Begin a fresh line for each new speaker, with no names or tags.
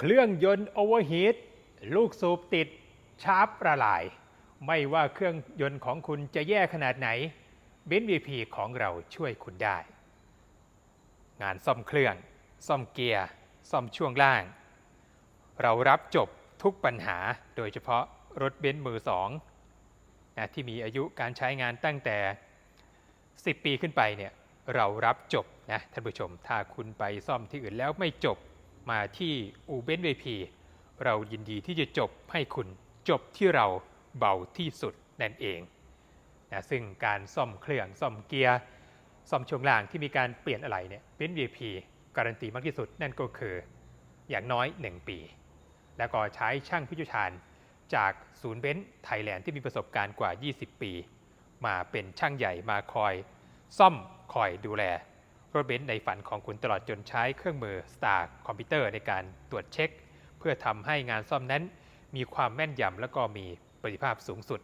เครื่องยนต์โอเวอร์ฮีทลูกสูบติดชาร์ปละลาย ไม่ว่าเครื่องยนต์ของคุณจะแย่ขนาดไหนเบนซ์วีพีของเราช่วยคุณได้ งานซ่อมเครื่อง ซ่อมเกียร์ ซ่อมช่วงล่าง เรารับจบทุกปัญหาโดยเฉพาะรถเบนซ์มือสองนะที่มีอายุการใช้งานตั้งแต่ 10 ปีขึ้นไปเนี่ยเรารับจบนะท่านผู้ชม ถ้าคุณไปซ่อมที่อื่นแล้วไม่จบ มาที่อูเบนเวพีเรายินดีที่จะจบให้คุณจบที่เราเบาที่สุดนั่นเองนะซึ่งการซ่อมเครื่องซ่อมเกียร์ซ่อมช่วงล่างที่มีการเปลี่ยนอะไรเนี่ยเบน VP การันตีมากที่สุดนั่นก็คือ อย่างน้อย 1 ปี แล้วก็ใช้ช่างผู้เชี่ยวชาญจากศูนย์เบนซ์ไทยแลนด์ที่มีประสบการณ์กว่า 20 ปี มาเป็นช่างใหญ่มาคอย ซ่อมคอยดูแล รถเบนซ์ในฝันของคุณตลอดจนใช้เครื่องมือ Star คอมพิวเตอร์ในการตรวจเช็ค เพื่อทำให้งานซ่อมนั้น มีความแม่นยำและก็มีประสิทธิภาพสูงสุด